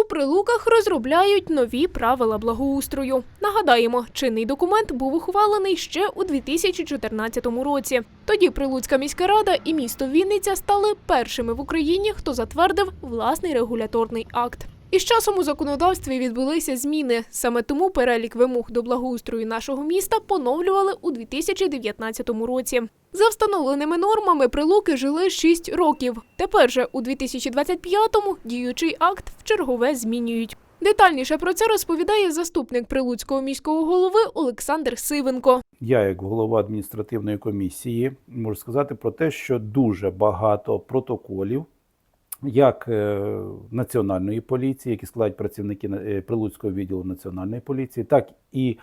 У прилуках розробляють нові правила благоустрою. Нагадаємо, чинний документ був ухвалений ще у 2014 році. Тоді Прилуцька міська рада і місто Вінниця стали першими в Україні, хто затвердив власний регуляторний акт. І часом у законодавстві відбулися зміни. Саме тому перелік вимог до благоустрою нашого міста поновлювали у 2019 році. За встановленими нормами прилуки жили 6 років. Тепер же у 2025-му діючий акт вчергове змінюють. Детальніше про це розповідає заступник прилуцького міського голови Олександр Сивенко. Я, як голова адміністративної комісії, можу сказати про те, що дуже багато протоколів, як е, національної поліції, які складають працівники е, Прилуцького відділу національної поліції, так і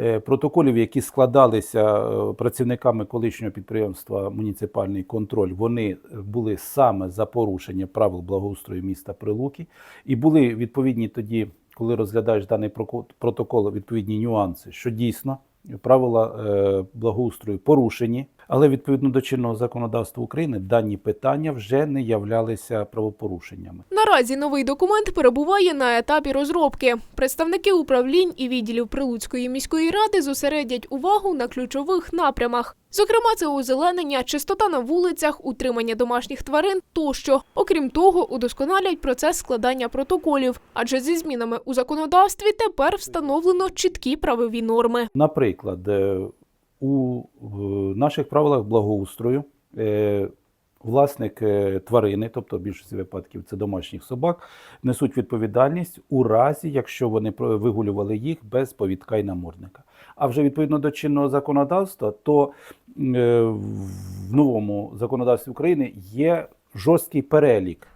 е, протоколів, які складалися працівниками колишнього підприємства Муніципальний контроль, вони були саме за порушення правил благоустрою міста Прилуки, і були відповідні тоді, коли розглядаєш даний протокол, відповідні нюанси, що дійсно правила благоустрою порушені, але відповідно до чинного законодавства України дані питання вже не являлися правопорушеннями. Наразі новий документ перебуває на етапі розробки. Представники управлінь і відділів Прилуцької міської ради зосередять увагу на ключових напрямах. Зокрема, це озеленення, чистота на вулицях, утримання домашніх тварин тощо. Окрім того, удосконалять процес складання протоколів, адже зі змінами у законодавстві тепер встановлено чіткі правові норми. Наприклад, е, у наших правилах благоустрою е, власник е, тварини, тобто в більшості випадків це домашніх собак, несуть відповідальність у разі, якщо вони вигулювали їх без повідка і намордника. А вже відповідно до чинного законодавства, то е, в новому законодавстві України є жорсткий перелік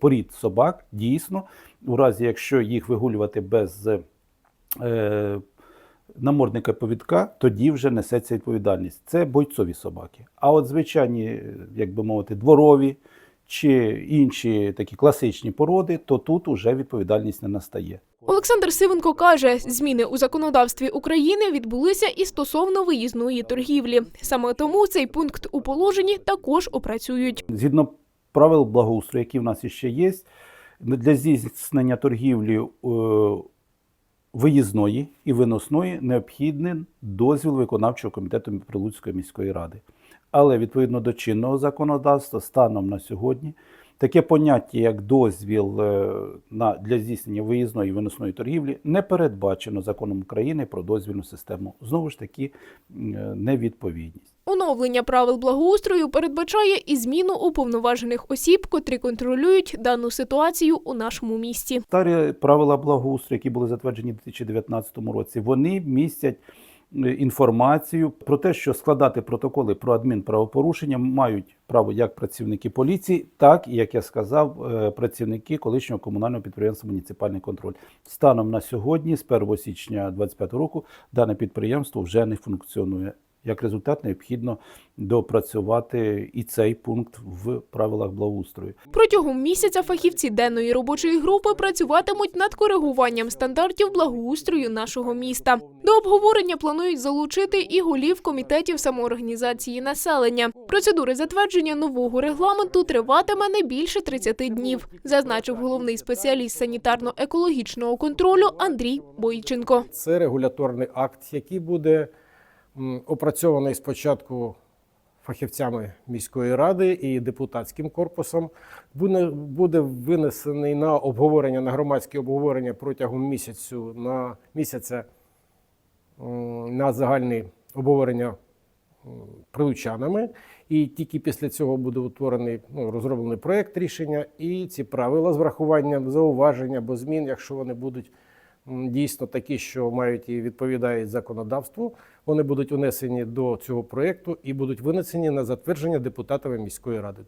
порід собак, дійсно, у разі, якщо їх вигулювати без намордника повідка, тоді вже несеться відповідальність. Це бойцові собаки. А от звичайні, е, як би мовити, дворові чи інші такі класичні породи, то тут уже відповідальність не настає. Олександр Сивенко каже, зміни у законодавстві України відбулися і стосовно виїзної торгівлі. Саме тому цей пункт у положенні також опрацюють. Згідно правил благоустрою, які в нас ще є, для здійснення торгівлі е, виїзної і виносної необхідний дозвіл виконавчого комітету Прилуцької міської ради. Але відповідно до чинного законодавства, станом на сьогодні, таке поняття, як дозвіл е, на, для здійснення виїзної і виносної торгівлі, не передбачено законом України про дозвільну систему. Знову ж таки, е, невідповідність. Оновлення правил благоустрою передбачає і зміну уповноважених осіб, котрі контролюють дану ситуацію у нашому місті. Старі правила благоустрою, які були затверджені у 2019 році, вони містять інформацію про те, що складати протоколи про адмінправопорушення мають право як працівники поліції, так і, як я сказав, е, працівники колишнього комунального підприємства Муніципальний контроль. Станом на сьогодні, з 1 січня 2025 року, дане підприємство вже не функціонує. Як результат, необхідно допрацювати і цей пункт в правилах благоустрою. Протягом місяця фахівці денної робочої групи працюватимуть над коригуванням стандартів благоустрою нашого міста. До обговорення планують залучити і голів комітетів самоорганізації населення. Процедури затвердження нового регламенту триватиме не більше 30 днів, зазначив головний спеціаліст санітарно-екологічного контролю Андрій Бойченко. Це регуляторний акт, який буде опрацьований спочатку фахівцями міської ради і депутатським корпусом. Буде, винесений на обговорення, на громадське обговорення протягом місяцю на місяця на загальне обговорення прилучанами. І тільки після цього буде утворений ну, розроблений проєкт рішення, і ці правила з врахуванням зауважень або змін, якщо вони будуть дійсно такі, що мають і відповідають законодавству, вони будуть унесені до цього проєкту і будуть винесені на затвердження депутатами міської ради.